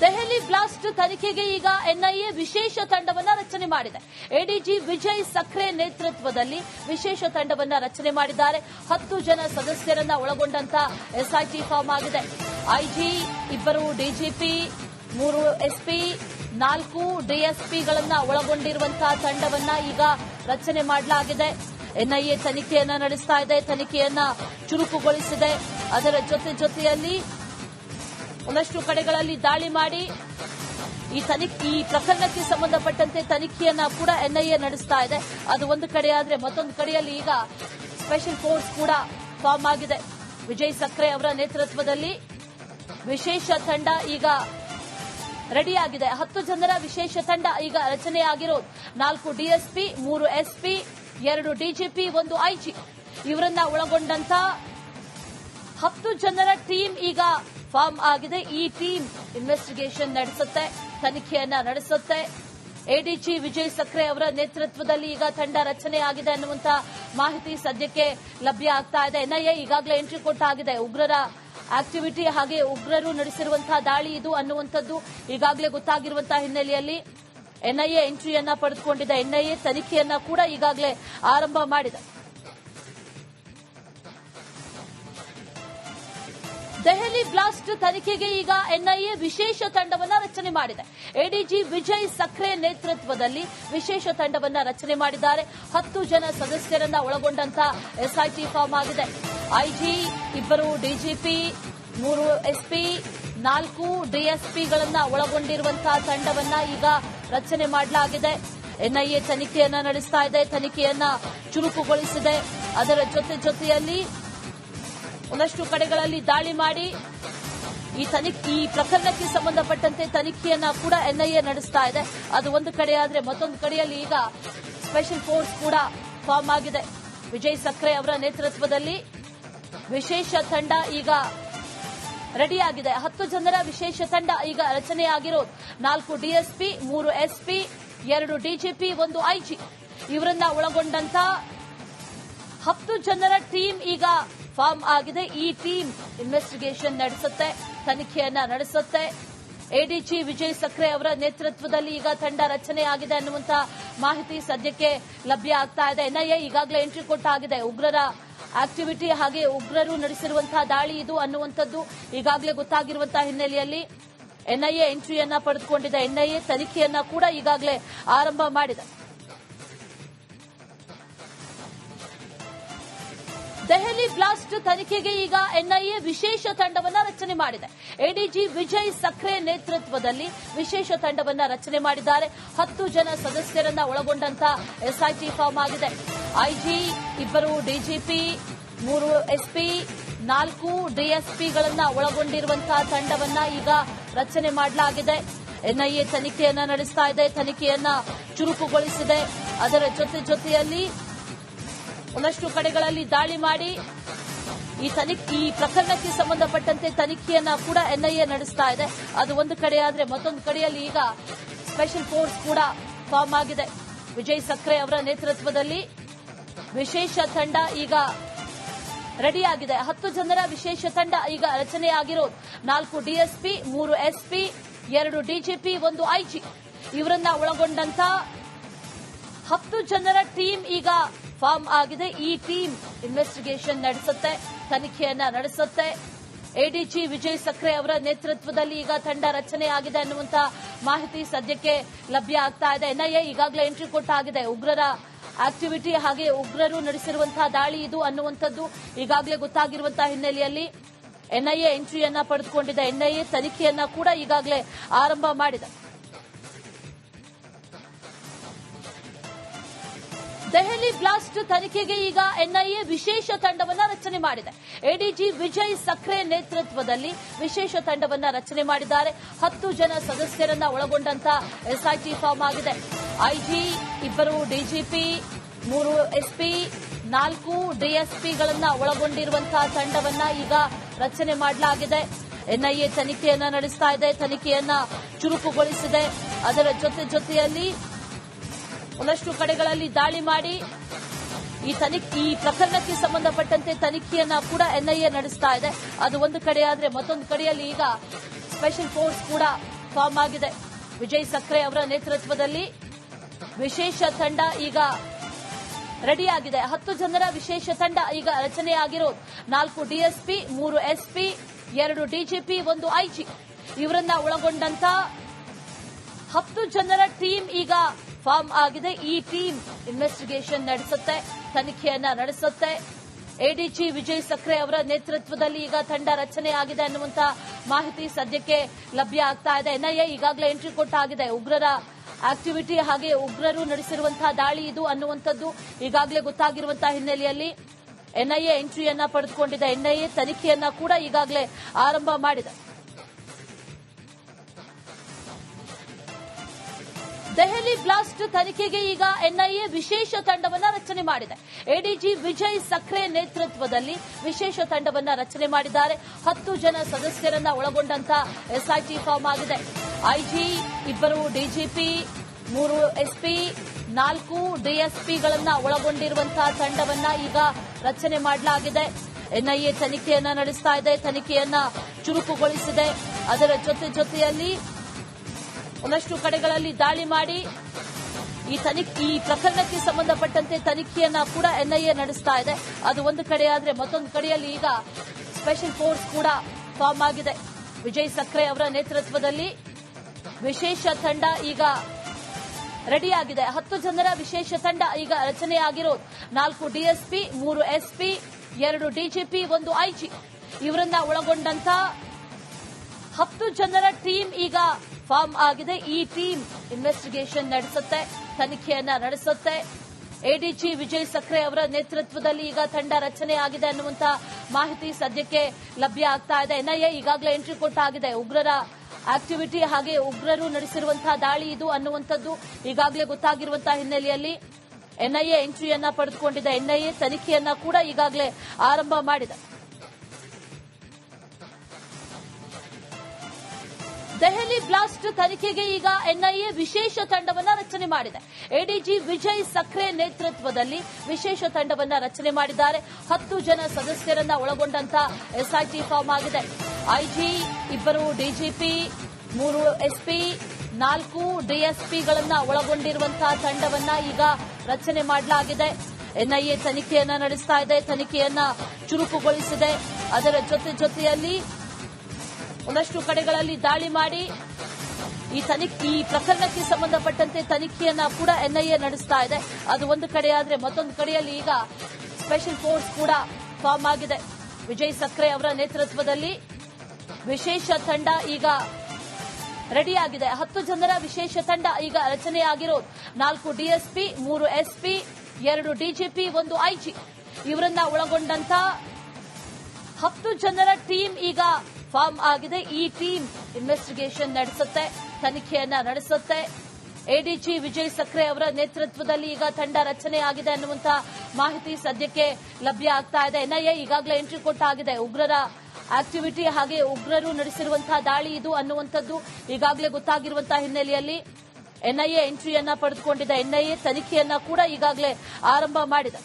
Delhi blast ತನಿಖೆಗೆ ಈಗ NIA ವಿಶೇಷ ತಂಡವನ್ನು ರಚನೆ ಮಾಡಿದೆ. ಎಡಿಜಿ ವಿಜಯ್ ಸಕ್ರೆ ನೇತೃತ್ವದಲ್ಲಿ ವಿಶೇಷ ತಂಡವನ್ನು ರಚನೆ ಮಾಡಿದ್ದಾರೆ. ಹತ್ತು ಜನ ಸದಸ್ಯರನ್ನ ಒಳಗೊಂಡಂತ ಎಸ್ಐಟಿ ಫಾರ್ಮ್ ಆಗಿದೆ. ಐಜಿ ಇಬ್ಬರು ಡಿಜಿಪಿ, ಮೂರು ಎಸ್ಪಿ, ನಾಲ್ಕು ಡಿಎಸ್ಪಿಗಳನ್ನ ಒಳಗೊಂಡಿರುವಂತಹ ತಂಡವನ್ನ ಈಗ ರಚನೆ ಮಾಡಲಾಗಿದೆ. ಎನ್ಐಎ ತನಿಖೆಯನ್ನ ನಡೆಸ್ತಾ ಇದೆ. ತನಿಖೆಯನ್ನ ಚುರುಕುಗೊಳಿಸಿದೆ. ಅದರ ಜೊತೆ ಜೊತೆಯಲ್ಲಿ ಒಂದಷ್ಟು ಕಡೆಗಳಲ್ಲಿ ದಾಳಿ ಮಾಡಿ ಈ ತನಿಖೆ, ಈ ಪ್ರಕರಣಕ್ಕೆ ಸಂಬಂಧಪಟ್ಟಂತೆ ತನಿಖೆಯನ್ನ ಕೂಡ ಎನ್ಐಎ ನಡೆಸ್ತಾ ಇದೆ. ಅದು ಒಂದು ಕಡೆ ಆದ್ರೆ ಮತ್ತೊಂದು ಕಡೆಯಲ್ಲಿ ಈಗ ಸ್ಪೆಷಲ್ ಫೋರ್ಸ್ ಕೂಡ ಫಾರ್ಮ್ ಆಗಿದೆ. ವಿಜಯ್ ಸಕ್ರೆ ಅವರ ನೇತೃತ್ವದಲ್ಲಿ ವಿಶೇಷ ತಂಡ ಈಗ ರೆಡಿಯಾಗಿದೆ ಹತ್ತು ಜನರ ವಿಶೇಷ ತಂಡ ಈಗ ರಚನೆಯಾಗಿರೋದು ನಾಲ್ಕು ಡಿಎಸ್ಪಿ ಮೂರು ಎಸ್ಪಿ ಎರಡು ಡಿಜಿಪಿ ಒಂದು ಐಜಿ ಇವರನ್ನ ಒಳಗೊಂಡಂತ ಹತ್ತು ಜನರ ಟೀಮ್ ಈಗ ಫಾರ್ಮ್ ಆಗಿದೆ. ಈ ಟೀಮ್ ಇನ್ವೆಸ್ಟಿಗೇಷನ್ ನಡೆಸುತ್ತೆ, ತನಿಖೆಯನ್ನ ನಡೆಸುತ್ತೆ. ಎಡಿಜಿ ವಿಜಯ್ ಸಕ್ರೆ ಅವರ ನೇತೃತ್ವದಲ್ಲಿ ಈಗ ತಂಡ ರಚನೆ ಆಗಿದೆ ಅನ್ನುವಂತ ಮಾಹಿತಿ ಸದ್ಯಕ್ಕೆ ಲಭ್ಯ ಆಗ್ತಾ ಇದೆ. ಎನ್ಐಎ ಈಗಾಗಲೇ ಎಂಟ್ರಿ ಕೊಟ್ಟಾಗಿದೆ ಉಗ್ರರ ಆಕ್ಟಿವಿಟಿ ಹಾಗೆ ಉಗ್ರರು ನಡೆಸಿರುವಂತಹ ದಾಳಿ ಇದು ಅನ್ನುವಂಥದ್ದು ಈಗಾಗಲೇ ಗೊತ್ತಾಗಿರುವಂತಹ ಹಿನ್ನೆಲೆಯಲ್ಲಿ ಎನ್ಐಎ ಎಂಟ್ರಿಯನ್ನ ಪಡೆದುಕೊಂಡಿದೆ. ಎನ್ಐಎ ತನಿಖೆಯನ್ನ ಕೂಡ ಈಗಾಗಲೇ ಆರಂಭ ಮಾಡಿದೆ. ದೆಹಲಿ ಬ್ಲಾಸ್ಟ್ ತನಿಖೆಗೆ ಈಗ ಎನ್ಐಎ ವಿಶೇಷ ತಂಡವನ್ನ ರಚನೆ ಮಾಡಿದೆ. ಎಡಿಜಿ ವಿಜಯ್ ಸಕ್ರೆ ನೇತೃತ್ವದಲ್ಲಿ ವಿಶೇಷ ತಂಡವನ್ನ ರಚನೆ ಮಾಡಿದ್ದಾರೆ. ಹತ್ತು ಜನ ಸದಸ್ಯರನ್ನ ಒಳಗೊಂಡಂತ ಎಸ್ಐಟಿ ಫಾರ್ಮ್ ಆಗಿದೆ. ಐಜಿ ಇಬ್ಬರು ಡಿಜಿಪಿ, ಮೂರು ಎಸ್ಪಿ, ನಾಲ್ಕು ಡಿಎಸ್ಪಿಗಳನ್ನ ಒಳಗೊಂಡಿರುವಂತಹ ತಂಡವನ್ನ ಈಗ ರಚನೆ ಮಾಡಲಾಗಿದೆ. ಎನ್ಐಎ ತನಿಖೆಯನ್ನ ನಡೆಸ್ತಾ ಇದೆ. ತನಿಖೆಯನ್ನ ಚುರುಕುಗೊಳಿಸಿದೆ. ಅದರ ಜೊತೆ ಜೊತೆಯಲ್ಲಿ ಒಂದಷ್ಟು ಕಡೆಗಳಲ್ಲಿ ದಾಳಿ ಮಾಡಿ ಈ ತನಿಖೆ, ಈ ಪ್ರಕರಣಕ್ಕೆ ಸಂಬಂಧಪಟ್ಟಂತೆ ತನಿಖೆಯನ್ನ ಕೂಡ ಎನ್ಐಎ ನಡೆಸ್ತಾ ಇದೆ. ಅದು ಒಂದು ಕಡೆ ಮತ್ತೊಂದು ಕಡೆಯಲ್ಲಿ ಈಗ ಸ್ಪೆಷಲ್ ಫೋರ್ಸ್ ಕೂಡ ಫಾರ್ಮ್ ಆಗಿದೆ. ವಿಜಯ್ ಸಕ್ರೆ ಅವರ ನೇತೃತ್ವದಲ್ಲಿ ವಿಶೇಷ ತಂಡ ಈಗ ರೆಡಿಯಾಗಿದೆ ಹತ್ತು ಜನರ ವಿಶೇಷ ತಂಡ ಈಗ ರಚನೆಯಾಗಿರೋದು ನಾಲ್ಕು ಡಿಎಸ್ಪಿ ಮೂರು ಎಸ್ಪಿ ಎರಡು ಡಿಜಿಪಿ ಒಂದು ಐಜಿ ಇವರನ್ನ ಒಳಗೊಂಡಂತ ಹತ್ತು ಜನರ ಟೀಮ್ ಈಗ ಫಾರ್ಮ್ ಆಗಿದೆ. ಈ ಟೀಮ್ ಇನ್ವೆಸ್ಟಿಗೇಷನ್ ನಡೆಸುತ್ತೆ, ತನಿಖೆಯನ್ನ ನಡೆಸುತ್ತೆ. ಎಡಿಜಿ ವಿಜಯ್ ಸಕ್ರೆ ಅವರ ನೇತೃತ್ವದಲ್ಲಿ ಈಗ ತಂಡ ರಚನೆ ಆಗಿದೆ ಅನ್ನುವಂತ ಮಾಹಿತಿ ಸದ್ಯಕ್ಕೆ ಲಭ್ಯ ಆಗ್ತಾ ಇದೆ. ಎನ್ಐಎ ಈಗಾಗಲೇ ಎಂಟ್ರಿ ಕೊಟ್ಟಾಗಿದೆ. ಉಗ್ರರ ಆಕ್ಟಿವಿಟಿ ಹಾಗೆ ಉಗ್ರರು ನಡೆಸಿರುವಂತಹ ದಾಳಿ ಇದು ಅನ್ನುವಂಥದ್ದು ಈಗಾಗಲೇ ಗೊತ್ತಾಗಿರುವಂತಹ ಹಿನ್ನೆಲೆಯಲ್ಲಿ ಎನ್ಐಎ ಎಂಟ್ರಿಯನ್ನ ಪಡೆದುಕೊಂಡಿದೆ. ಎನ್ಐಎ ತನಿಖೆಯನ್ನ ಕೂಡ ಈಗಾಗಲೇ ಆರಂಭ ಮಾಡಿದೆ. ದೆಹಲಿ ಬ್ಲಾಸ್ಟ್ ತನಿಖೆಗೆ ಈಗ ಎನ್ಐಎ ವಿಶೇಷ ತಂಡವನ್ನ ರಚನೆ ಮಾಡಿದೆ. ಎಡಿಜಿ ವಿಜಯ್ ಸಕ್ರೆ ನೇತೃತ್ವದಲ್ಲಿ ವಿಶೇಷ ತಂಡವನ್ನ ರಚನೆ ಮಾಡಿದ್ದಾರೆ. ಹತ್ತು ಜನ ಸದಸ್ಯರನ್ನ ಒಳಗೊಂಡಂತ ಎಸ್ಐಟಿ ಫಾರ್ಮ್ ಆಗಿದೆ. ಐಜಿ ಇಬ್ಬರು ಡಿಜಿಪಿ, ಮೂರು ಎಸ್ಪಿ, ನಾಲ್ಕು ಡಿಎಸ್ಪಿಗಳನ್ನ ಒಳಗೊಂಡಿರುವಂತಹ ತಂಡವನ್ನ ಈಗ ರಚನೆ ಮಾಡಲಾಗಿದೆ. ಎನ್ಐಎ ತನಿಖೆಯನ್ನ ನಡೆಸ್ತಾ ಇದೆ. ತನಿಖೆಯನ್ನ ಚುರುಕುಗೊಳಿಸಿದೆ. ಅದರ ಜೊತೆ ಜೊತೆಯಲ್ಲಿ ಒಂದಷ್ಟು ಕಡೆಗಳಲ್ಲಿ ದಾಳಿ ಮಾಡಿ ಈ ತನಿಖೆ, ಈ ಪ್ರಕರಣಕ್ಕೆ ಸಂಬಂಧಪಟ್ಟಂತೆ ತನಿಖೆಯನ್ನ ಕೂಡ ಎನ್ಐಎ ನಡೆಸ್ತಾ ಇದೆ. ಅದು ಒಂದು ಕಡೆ ಮತ್ತೊಂದು ಕಡೆಯಲ್ಲಿ ಈಗ ಸ್ಪೆಷಲ್ ಫೋರ್ಸ್ ಕೂಡ ಫಾರ್ಮ್ ಆಗಿದೆ. ವಿಜಯ್ ಸಕ್ರೆ ಅವರ ನೇತೃತ್ವದಲ್ಲಿ ವಿಶೇಷ ತಂಡ ಈಗ ರೆಡಿಯಾಗಿದೆ ಹತ್ತು ಜನರ ವಿಶೇಷ ತಂಡ ಈಗ ರಚನೆಯಾಗಿರೋದು. ನಾಲ್ಕು ಡಿಎಸ್ಪಿ ಮೂರು ಎಸ್ಪಿ ಎರಡು ಡಿಜಿಪಿ ಒಂದು ಐಜಿ ಇವರನ್ನ ಒಳಗೊಂಡಂತ ಹತ್ತು ಜನರ ಟೀಮ್ ಈಗ ಫಾರ್ಮ್ ಆಗಿದೆ. ಈ ಟೀಮ್ ಇನ್ವೆಸ್ಟಿಗೇಷನ್ ನಡೆಸುತ್ತೆ, ತನಿಖೆಯನ್ನ ನಡೆಸುತ್ತೆ. ಎಡಿಜಿ ವಿಜಯ್ ಸಕ್ರೆ ಅವರ ನೇತೃತ್ವದಲ್ಲಿ ಈಗ ತಂಡ ರಚನೆ ಆಗಿದೆ ಅನ್ನುವಂತ ಮಾಹಿತಿ ಸದ್ಯಕ್ಕೆ ಲಭ್ಯ ಆಗ್ತಾ ಇದೆ. ಎನ್ಐಎ ಈಗಾಗಲೇ ಎಂಟ್ರಿ ಕೊಟ್ಟಾಗಿದೆ. ಉಗ್ರರ ಆಕ್ಟಿವಿಟಿ ಹಾಗೆ ಉಗ್ರರು ನಡೆಸಿರುವಂತಹ ದಾಳಿ ಇದು ಅನ್ನುವಂಥದ್ದು ಈಗಾಗಲೇ ಗೊತ್ತಾಗಿರುವಂತಹ ಹಿನ್ನೆಲೆಯಲ್ಲಿ ಎನ್ಐಎ ಎಂಟ್ರಿಯನ್ನ ಪಡೆದುಕೊಂಡಿದೆ. ಎನ್ಐಎ ತನಿಖೆಯನ್ನ ಕೂಡ ಈಗಾಗಲೇ ಆರಂಭ ಮಾಡಿದೆ. ದೆಹಲಿ ಬ್ಲಾಸ್ಟ್ ತನಿಖೆಗೆ ಈಗ ಎನ್ಐಎ ವಿಶೇಷ ತಂಡವನ್ನು ರಚನೆ ಮಾಡಿದೆ. ಎಡಿಜಿ ವಿಜಯ್ ಸಕ್ರೆ ನೇತೃತ್ವದಲ್ಲಿ ವಿಶೇಷ ತಂಡವನ್ನು ರಚನೆ ಮಾಡಿದ್ದಾರೆ. ಹತ್ತು ಜನ ಸದಸ್ಯರನ್ನ ಒಳಗೊಂಡಂತ ಎಸ್ಐಟಿ ಫಾರ್ಮ್ ಆಗಿದೆ. ಐಜಿ ಇಬ್ಬರು ಡಿಜಿಪಿ, ಮೂರು ಎಸ್ಪಿ, ನಾಲ್ಕು ಡಿಎಸ್ಪಿಗಳನ್ನ ಒಳಗೊಂಡಿರುವಂತಹ ತಂಡವನ್ನ ಈಗ ರಚನೆ ಮಾಡಲಾಗಿದೆ. ಎನ್ಐಎ ತನಿಖೆಯನ್ನ ನಡೆಸ್ತಾ ಇದೆ, ತನಿಖೆಯನ್ನ ಚುರುಕುಗೊಳಿಸಿದೆ. ಅದರ ಜೊತೆ ಜೊತೆಯಲ್ಲಿ ಒಂದಷ್ಟು ಕಡೆಗಳಲ್ಲಿ ದಾಳಿ ಮಾಡಿ ಈ ತನಿಖೆ, ಈ ಪ್ರಕರಣಕ್ಕೆ ಸಂಬಂಧಪಟ್ಟಂತೆ ತನಿಖೆಯನ್ನ ಕೂಡ ಎನ್ಐಎ ನಡೆಸ್ತಾ ಇದೆ. ಅದು ಒಂದು ಕಡೆ ಮತ್ತೊಂದು ಕಡೆಯಲ್ಲಿ ಈಗ ಸ್ಪೆಷಲ್ ಫೋರ್ಸ್ ಕೂಡ ಫಾರ್ಮ್ ಆಗಿದೆ. ವಿಜಯ್ ಸಕ್ರೆ ಅವರ ನೇತೃತ್ವದಲ್ಲಿ ವಿಶೇಷ ತಂಡ ಈಗ ರೆಡಿಯಾಗಿದೆ ಹತ್ತು ಜನರ ವಿಶೇಷ ತಂಡ ಈಗ ರಚನೆಯಾಗಿರೋ ನಾಲ್ಕು ಡಿಎಸ್ಪಿ ಮೂರು ಎಸ್ಪಿ ಎರಡು ಡಿಜಿಪಿ ಒಂದು ಐಜಿ ಇವರನ್ನ ಒಳಗೊಂಡಂತ ಹತ್ತು ಜನರ ಟೀಮ್ ಈಗ ಫಾರ್ಮ್ ಆಗಿದೆ. ಈ ಟೀಮ್ ಇನ್ವೆಸ್ಟಿಗೇಷನ್ ನಡೆಸುತ್ತೆ, ತನಿಖೆಯನ್ನ ನಡೆಸುತ್ತೆ. ಎಡಿಜಿ ವಿಜಯ್ ಸಕ್ರೆ ಅವರ ನೇತೃತ್ವದಲ್ಲಿ ಈಗ ತಂಡ ರಚನೆ ಆಗಿದೆ ಅನ್ನುವಂತ ಮಾಹಿತಿ ಸದ್ಯಕ್ಕೆ ಲಭ್ಯ ಆಗ್ತಾ ಇದೆ. ಎನ್ಐಎ ಈಗಾಗಲೇ ಎಂಟ್ರಿ ಕೊಟ್ಟಾಗಿದೆ ಉಗ್ರರ ಆಕ್ಟಿವಿಟಿ ಹಾಗೆ ಉಗ್ರರು ನಡೆಸಿರುವಂತಹ ದಾಳಿ ಇದು ಅನ್ನುವಂಥದ್ದು ಈಗಾಗಲೇ ಗೊತ್ತಾಗಿರುವಂತಹ ಹಿನ್ನೆಲೆಯಲ್ಲಿ ಎನ್ಐಎ ಎಂಟ್ರಿಯನ್ನ ಪಡೆದುಕೊಂಡಿದೆ. ಎನ್ಐಎ ತನಿಖೆಯನ್ನ ಕೂಡ ಈಗಾಗಲೇ ಆರಂಭ ಮಾಡಿದೆ. ದೆಹಲಿ ಬ್ಲಾಸ್ಟ್ ತನಿಖೆಗೆ ಈಗ ಎನ್ಐಎ ವಿಶೇಷ ತಂಡವನ್ನು ರಚನೆ ಮಾಡಿದೆ. ಎಡಿಜಿ ವಿಜಯ್ ಸಕ್ರೆ ನೇತೃತ್ವದಲ್ಲಿ ವಿಶೇಷ ತಂಡವನ್ನು ರಚನೆ ಮಾಡಿದ್ದಾರೆ. ಹತ್ತು ಜನ ಸದಸ್ಯರನ್ನ ಒಳಗೊಂಡಂತ ಎಸ್ಐಟಿ ಫಾರ್ಮ್ ಆಗಿದೆ. ಐಜಿ ಇಬ್ಬರು ಡಿಜಿಪಿ, ಮೂರು ಎಸ್ಪಿ, ನಾಲ್ಕು ಡಿಎಸ್ಪಿಗಳನ್ನ ಒಳಗೊಂಡಿರುವಂತಹ ತಂಡವನ್ನ ಈಗ ರಚನೆ ಮಾಡಲಾಗಿದೆ. ಎನ್ಐಎ ತನಿಖೆಯನ್ನ ನಡೆಸ್ತಾ ಇದೆ. ತನಿಖೆಯನ್ನ ಚುರುಕುಗೊಳಿಸಿದೆ. ಅದರ ಜೊತೆ ಜೊತೆಯಲ್ಲಿ ಒಂದಷ್ಟು ಕಡೆಗಳಲ್ಲಿ ದಾಳಿ ಮಾಡಿ ಈ ತನಿಖೆ ಈ ಪ್ರಕರಣಕ್ಕೆ ಸಂಬಂಧಪಟ್ಟಂತೆ ತನಿಖೆಯನ್ನ ಕೂಡ ಎನ್ಐಎ ನಡೆಸ್ತಾ ಇದೆ. ಅದು ಒಂದು ಕಡೆ ಮತ್ತೊಂದು ಕಡೆಯಲ್ಲಿ ಈಗ ಸ್ಪೆಷಲ್ ಫೋರ್ಸ್ ಕೂಡ ಫಾರ್ಮ್ ಆಗಿದೆ. ವಿಜಯ್ ಸಕ್ರೆ ಅವರ ನೇತೃತ್ವದಲ್ಲಿ ವಿಶೇಷ ತಂಡ ಈಗ ರೆಡಿಯಾಗಿದೆ ಹತ್ತು ಜನರ ವಿಶೇಷ ತಂಡ ಈಗ ರಚನೆಯಾಗಿರೋ ನಾಲ್ಕು ಡಿಎಸ್ಪಿ ಮೂರು ಎಸ್ಪಿ ಎರಡು ಡಿಜಿಪಿ ಒಂದು ಐಜಿ ಇವರನ್ನ ಒಳಗೊಂಡಂತ ಹತ್ತು ಜನರ ಟೀಮ್ ಈಗ ಫಾರ್ಮ್ ಆಗಿದೆ. ಈ ಟೀಮ್ ಇನ್ವೆಸ್ಟಿಗೇಷನ್ ನಡೆಸುತ್ತೆ, ತನಿಖೆಯನ್ನ ನಡೆಸುತ್ತೆ. ಎಡಿಜಿ ವಿಜಯ್ ಸಕ್ರೆ ಅವರ ನೇತೃತ್ವದಲ್ಲಿ ಈಗ ತಂಡ ರಚನೆ ಆಗಿದೆ ಅನ್ನುವಂತ ಮಾಹಿತಿ ಸದ್ಯಕ್ಕೆ ಲಭ್ಯ ಆಗ್ತಾ ಇದೆ. ಎನ್ಐಎ ಈಗಾಗಲೇ ಎಂಟ್ರಿ ಕೊಟ್ಟಾಗಿದೆ. ಉಗ್ರರ ಆಕ್ಟಿವಿಟಿ ಹಾಗೆ ಉಗ್ರರು ನಡೆಸಿರುವಂತಹ ದಾಳಿ ಇದು ಅನ್ನುವಂಥದ್ದು ಈಗಾಗಲೇ ಗೊತ್ತಾಗಿರುವಂತಹ ಹಿನ್ನೆಲೆಯಲ್ಲಿ ಎನ್ಐಎ ಎಂಟ್ರಿಯನ್ನ ಪಡೆದುಕೊಂಡಿದೆ. ಎನ್ಐಎ ತನಿಖೆಯನ್ನ ಕೂಡ ಈಗಾಗಲೇ ಆರಂಭ ಮಾಡಿದೆ. ದೆಹಲಿ ಬ್ಲಾಸ್ಟ್ ತನಿಖೆಗೆ ಈಗ ಎನ್ಐಎ ವಿಶೇಷ ತಂಡವನ್ನು ರಚನೆ ಮಾಡಿದೆ. ಎಡಿಜಿ ವಿಜಯ್ ಸಕ್ರೆ ನೇತೃತ್ವದಲ್ಲಿ ವಿಶೇಷ ತಂಡವನ್ನು ರಚನೆ ಮಾಡಿದ್ದಾರೆ. ಹತ್ತು ಜನ ಸದಸ್ಯರನ್ನ ಒಳಗೊಂಡಂತ ಎಸ್ಐಟಿ ಫಾರ್ಮ್ ಆಗಿದೆ. ಐಜಿ ಇಬ್ಬರು ಡಿಜಿಪಿ, ಮೂರು ಎಸ್ಪಿ, ನಾಲ್ಕು ಡಿಎಸ್ಪಿಗಳನ್ನ ಒಳಗೊಂಡಿರುವಂತಹ ತಂಡವನ್ನ ಈಗ ರಚನೆ ಮಾಡಲಾಗಿದೆ. ಎನ್ಐಎ ತನಿಖೆಯನ್ನ ನಡೆಸ್ತಾ ಇದೆ, ತನಿಖೆಯನ್ನ ಚುರುಕುಗೊಳಿಸಿದೆ. ಅದರ ಜೊತೆ ಜೊತೆಯಲ್ಲಿ ಒಂದಷ್ಟು ಕಡೆಗಳಲ್ಲಿ ದಾಳಿ ಮಾಡಿ ಈ ತನಿಖೆ, ಈ ಪ್ರಕರಣಕ್ಕೆ ಸಂಬಂಧಪಟ್ಟಂತೆ ತನಿಖೆಯನ್ನ ಕೂಡ ಎನ್ಐಎ ನಡೆಸ್ತಾ ಇದೆ. ಅದು ಒಂದು ಕಡೆ ಆದ್ರೆ ಮತ್ತೊಂದು ಕಡೆಯಲ್ಲಿ ಈಗ ಸ್ಪೆಷಲ್ ಫೋರ್ಸ್ ಕೂಡ ಫಾರ್ಮ್ ಆಗಿದೆ. ವಿಜಯ್ ಸಕ್ರೆ ಅವರ ನೇತೃತ್ವದಲ್ಲಿ ವಿಶೇಷ ತಂಡ ಈಗ ರೆಡಿಯಾಗಿದೆ ಹತ್ತು ಜನರ ವಿಶೇಷ ತಂಡ ಈಗ ರಚನೆಯಾಗಿರೋ ನಾಲ್ಕು ಡಿಎಸ್ಪಿ ಮೂರು ಎಸ್ಪಿ ಎರಡು ಡಿಜಿಪಿ ಒಂದು ಐಜಿ ಇವರನ್ನ ಒಳಗೊಂಡಂತ ಹತ್ತು ಜನರ ಟೀಮ್ ಈಗ ಫಾರ್ಮ್ ಆಗಿದೆ. ಈ ಟೀಮ್ ಇನ್ವೆಸ್ಟಿಗೇಷನ್ ನಡೆಸುತ್ತೆ, ತನಿಖೆಯನ್ನ ನಡೆಸುತ್ತೆ. ಎಡಿಜಿ ವಿಜಯ್ ಸಕ್ರೆ ಅವರ ನೇತೃತ್ವದಲ್ಲಿ ಈಗ ತಂಡ ರಚನೆ ಆಗಿದೆ ಅನ್ನುವಂತ ಮಾಹಿತಿ ಸದ್ಯಕ್ಕೆ ಲಭ್ಯ ಆಗ್ತಾ ಇದೆ. ಎನ್ಐಎ ಈಗಾಗಲೇ ಎಂಟ್ರಿ ಕೊಟ್ಟಾಗಿದೆ ಉಗ್ರರ ಆಕ್ಟಿವಿಟಿ ಹಾಗೆ ಉಗ್ರರು ನಡೆಸಿರುವಂತಹ ದಾಳಿ ಇದು ಅನ್ನುವಂಥದ್ದು ಈಗಾಗಲೇ ಗೊತ್ತಾಗಿರುವಂತಹ ಹಿನ್ನೆಲೆಯಲ್ಲಿ ಎನ್ಐಎ ಎಂಟ್ರಿಯನ್ನ ಪಡೆದುಕೊಂಡಿದೆ. ಎನ್ಐಎ ತನಿಖೆಯನ್ನ ಕೂಡ ಈಗಾಗಲೇ ಆರಂಭ ಮಾಡಿದೆ.